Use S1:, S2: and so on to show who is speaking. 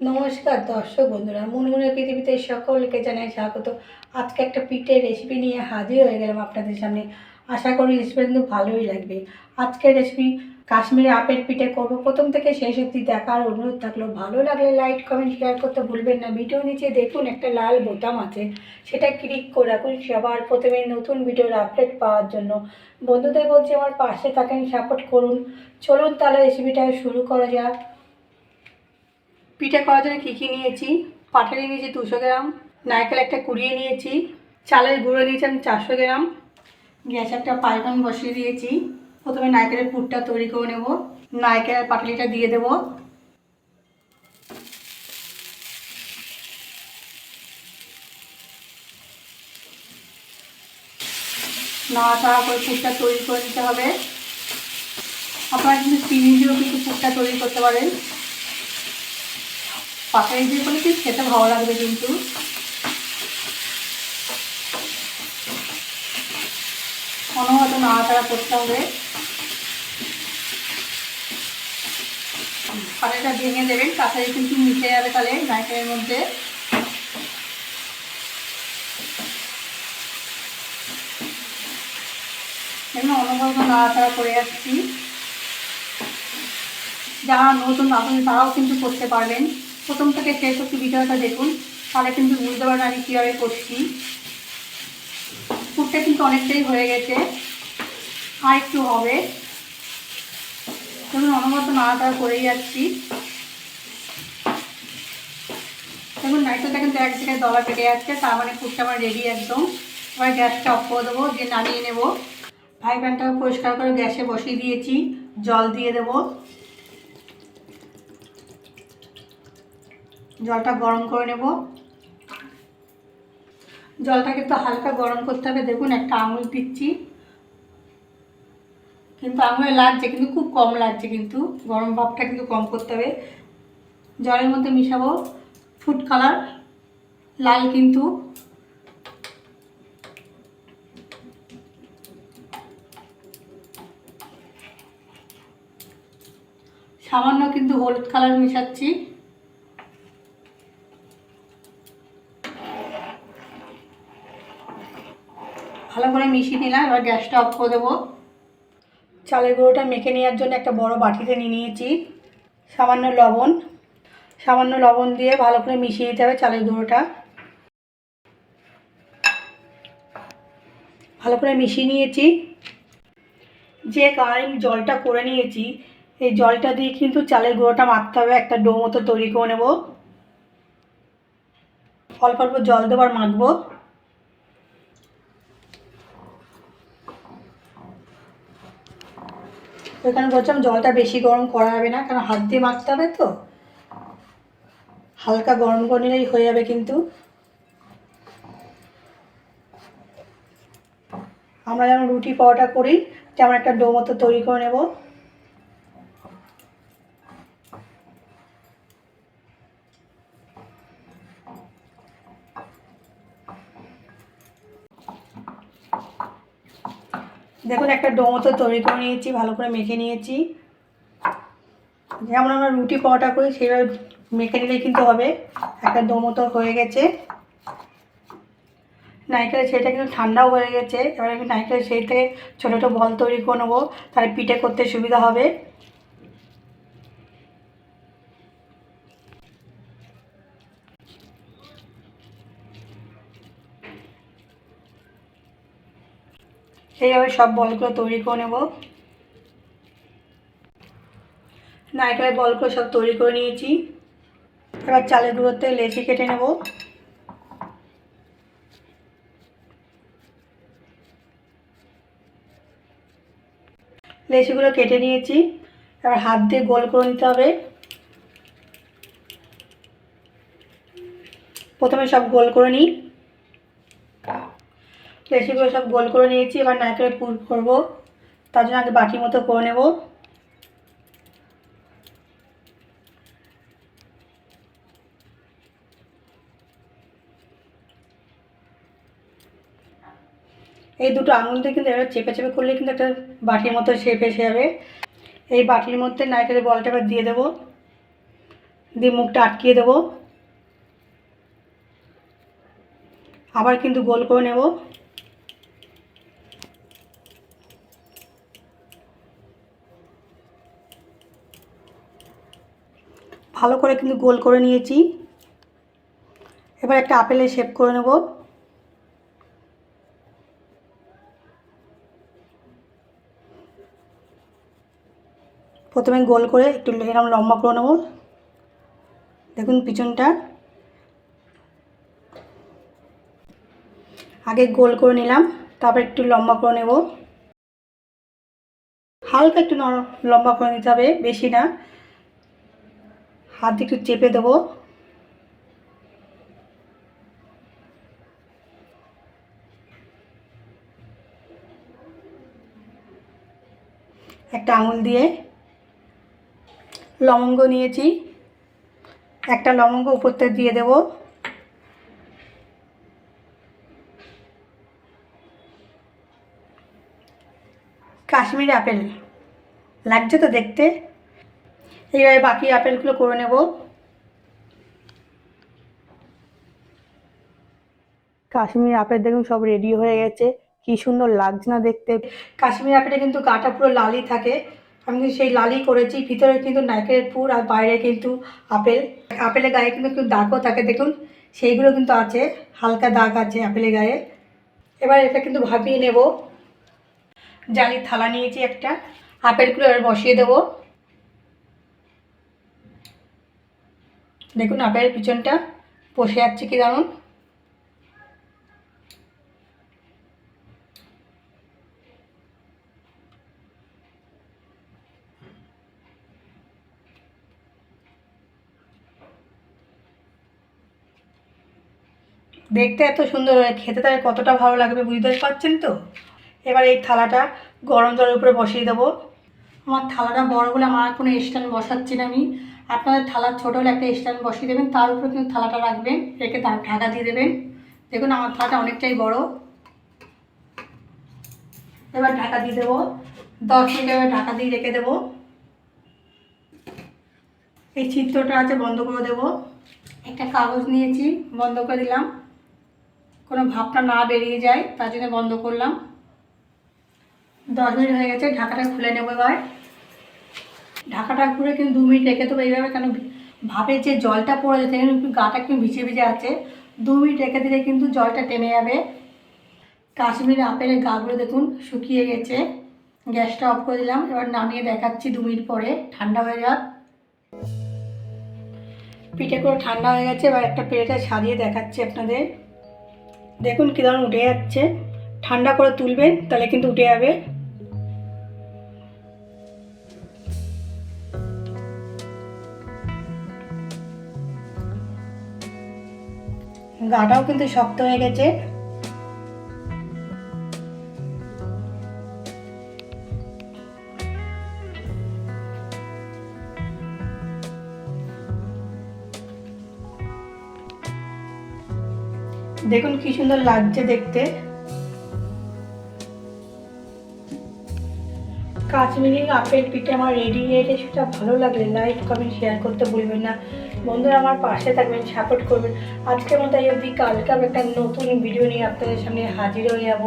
S1: নমস্কার দর্শক বন্ধুরা, মুনমুনে পৃথিবীতে সকলকে জানাই স্বাগত। আজকে একটা পিঠের রেসিপি নিয়ে হাজির হয়ে গেলাম আপনাদের সামনে। আশা করি রেসিপি কিন্তু ভালোই লাগবে। আজকের রেসিপি কাশ্মীরে আপেল পিঠে করব। প্রথম থেকে শেষ অবধি দেখার অনুরোধ থাকল। ভালো লাগলে লাইক কমেন্ট শেয়ার করতে ভুলবেন না। ভিডিও নিচে দেখুন একটা লাল বোতাম আছে। সেটা ক্লিক করে রাখুন। সবার প্রথমে নতুন ভিডিওর আপডেট পাওয়ার জন্য। বন্ধুদের বলছি আমার পাশে থাকেন সাপোর্ট করুন। চলুন তাহলে রেসিপিটা শুরু করা যাক। পিঠে করার জন্য কী কী নিয়েছি? পাটালি নিয়েছি দুশো গ্রাম, নারকেল একটা কুড়িয়ে নিয়েছি, চালের গুঁড়ো নিয়েছি আমি চারশো গ্রাম, গ্যাসে একটা পাইপান বসিয়ে দিয়েছি, প্রথমে নারকেলের পুরটা তৈরি করে নেব নারকেলের পাটালিটা দিয়ে দেব। নাড়াচাড়া করে পুরটা তৈরি করে নিতে হবে। আপনারা কিন্তু চিনি দিয়েও কিন্তু পুরটা তৈরি করতে পারেন। পাতায় দিয়ে করলে কি? খেতে ভালো লাগবে কিন্তু। অনবরত নাড়াচাড়া করতে হবে। পাতাটা ভেঙে দেবেন কাঁচাই কিন্তু মিশে যাবে তাহলে নারকেলের মধ্যে। অনবরত নাড়াচাড়া করে যাচ্ছি যারা নতুন আসেন তারাও কিন্তু করতে পারবেন। প্রথম থেকে শেষ অব্দি ভিডিওটা দেখুন। তাহলে কিন্তু বুঝতে পারবেন আমি কীভাবে করছি। পুরটা কিন্তু অনেকটাই হয়ে গেছে। আর একটু হবে। দেখুন অনবরত নাড়াচাড়া করেই যাচ্ছি। দেখুন নাইটটা কিন্তু এক জায়গায় দলা পেটে যাচ্ছে। তার মানে পুরটা আমার রেডি একদম। এবার গ্যাসটা অফ করে দেবো, দিয়ে নামিয়ে নেব। ফ্রাই পরিষ্কার করে গ্যাসে বসিয়ে দিয়েছি। জল দিয়ে দেবো। জলটা গরম করে নেব। জলটা কিন্তু হালকা গরম করতে হবে। দেখুন, একটা আঙুল দিচ্ছি। কিন্তু আঙুলে লাগছে, কিন্তু খুব কম লাগছে কিন্তু। গরম ভাবটা কিন্তু কম করতে হবে। জলের মধ্যে মিশাবো। ফুড কালার লাল কিন্তু। সামান্য কিন্তু হলুদ কালার মিশাচ্ছি। ভালো করে মিশিয়ে নিলাম, এবার গ্যাসটা অফ করে দেবো। চালের গুঁড়োটা মেখে নেওয়ার জন্য একটা বড় বাটিতে নিয়ে নিয়েছি, সামান্য লবণ। সামান্য লবণ দিয়ে ভালো করে মিশিয়ে দিতে হবে চালের গুঁড়োটা। ভালো করে মিশিয়ে নিয়েছি। যে কারণে আমি জলটা করে নিয়েছি, এই জলটা দিয়ে কিন্তু চালের গুঁড়োটা মাখতে হবে, একটা ডো মতো তৈরি করে নেব। অল্প অল্প জল দেবার মাখবো। এখানে বলছিলাম জলটা বেশি গরম করা হবে না, কারণ হাত দিয়ে মাখতে হবে তো। হালকা গরম করে নিলেই হয়ে যাবে কিন্তু। আমরা যেমন রুটি, পরোটা করি, তেমন একটা ডো মতো তৈরি করে নেব। দেখুন, একটা ডো তৈরি করে নিয়েছি, ভালো করে মেখে নিয়েছি। যেমন আমরা রুটি পরোটা করি, সেভাবে মেখে নিলে কিন্তু হবে। একটা ডো হয়ে গেছে। নারকেলের সেইটা কিন্তু ঠান্ডাও হয়ে গেছে। এবার আমি নারকেলের সেই থেকে ছোটো ছোটো বল তৈরি করে নেব, তাহলে পিঠে করতে সুবিধা হবে। এইভাবে সব বলগুলো তৈরি করে নেব। নারকেলের বলগুলো সব তৈরি করে নিয়েছি। এবার চালের গুঁড়োতে লেচি কেটে নেব। লেচিগুলো কেটে নিয়েছি। এবার হাত দিয়ে গোল করে নিতে হবে। প্রথমে সব গোল করে নিই। লেচিগুলো সব গোল করে নিয়েছি, এবার নারকেলের পুর করব। তার জন্য আগে বাটির মতো করে নেব। এই দুটো আঙুল দিয়ে কিন্তু এবার চেপে চেপে করলে কিন্তু একটা বাটির মতো শেপ এসে যাবে। এই বাটির মধ্যে নারকেলের বলটা এবার দিয়ে দেবো। দিয়ে মুখটা আটকিয়ে দেবো। আবার কিন্তু গোল করে নেব। ভালো করে কিন্তু গোল করে নিয়েছি। এবার একটা আপেলের শেপ করে নেব। প্রথমে গোল করে একটু এরকম লম্বা করে নেব। দেখুন পিছনটা। আগে গোল করে নিলাম, তারপর একটু লম্বা করে নেব। হালকা একটু লম্বা করে নিতে হবে, বেশি না। হাত একটু চেপে দেবো। একটা আঙুল দিয়ে লবঙ্গ নিয়েছি। একটা লবঙ্গ উপরটা দিয়ে দেবো। কাশ্মীরি আপেল। লাগছে তো দেখতে। এইভাবে বাকি আপেলগুলো করে নেব। কাশ্মীর আপেল দেখুন সব রেডি হয়ে গেছে। কি সুন্দর লাগছে না দেখতে। কাশ্মীর আপেলে কিন্তু গাটা পুরো লালই থাকে। আমি কিন্তু সেই লালই করেছি। ভিতরে কিন্তু নারকেলের পুর আর বাইরে কিন্তু আপেল। আপেলের গায়ে কিন্তু একটু দাগও থাকে দেখুন। সেইগুলো কিন্তু আছে। হালকা দাগ আছে আপেলের গায়ে। এবার এটা কিন্তু ভাপিয়ে নেব। জালির থালা নিয়েছি একটা। আপেলগুলো এবার বসিয়ে দেবো। দেখুন আপেলের পিছনটা বসে যাচ্ছে কি দারুণ দেখতে এত সুন্দর হয় খেতে তার কতটা ভালো লাগবে বুঝতে পারছেন তো? এবার এই থালাটা গরম জলের উপরে বসিয়ে দেবো। আমার থালাটা বড় বলে আমার কোনো স্ট্যান্ড বসাচ্ছি না আমি। আপনাদের থালার ছোটো হলে একটা স্ট্যান্ড বসিয়ে দেবেন, তার উপরে কিন্তু থালাটা রাখবেন, রেখে ঢাকা দিয়ে দেবেন। দেখুন আমার থালাটা অনেকটাই বড়। এবার ঢাকা দিয়ে দেবো। দশ মিনিট এবার ঢাকা দিয়ে রেখে দেবো। এই চিত্রটা আছে, বন্ধ করে দেবো। একটা কাগজ নিয়েছি, বন্ধ করে দিলাম। কোনো ভাবটা না বেরিয়ে যায়, তার জন্য বন্ধ করলাম। দশ মিনিট হয়ে গেছে, ঢাকাটা খুলে নেব এবার। ঢাকাটা খুলে কিন্তু দু মিনিট রেখে দেবো। এইভাবে কেন ভাবে যে জলটা পড়ে যাচ্ছে গাটা একটু ভিজে ভিজে আছে। দু মিনিট রেখে দিলে কিন্তু জলটা টেনে যাবে। কাশ্মীর আপেলের গাগুলো দেখুন, শুকিয়ে গেছে। গ্যাসটা অফ করে দিলাম, এবার নামিয়ে দেখাচ্ছি দু মিনিট পরে। ঠান্ডা হয়ে যাক। পিঠে করে ঠান্ডা হয়ে গেছে, এবার একটা প্লেটে সাজিয়ে দেখাচ্ছি আপনাদের। দেখুন কী উঠে যাচ্ছে। ঠান্ডা করে তুলবেন, তাহলে কিন্তু উঠে যাবে। গাটাও কিন্তু শক্ত হয়ে গেছে। দেখুন কি সুন্দর লাগছে দেখতে। কাশ্মীরি আপেল পিঠে আমার রেডি হয়ে সেটা ভালো লাগলে লাইক কমেন্ট শেয়ার করতে ভুলবেন না। বন্ধুরা, আমার পাশে থাকবেন সাপোর্ট করবেন। আজকের মতো এই অবধি, কালকে আমি একটা নতুন ভিডিও নিয়ে আপনাদের সামনে হাজির হয়ে যাব।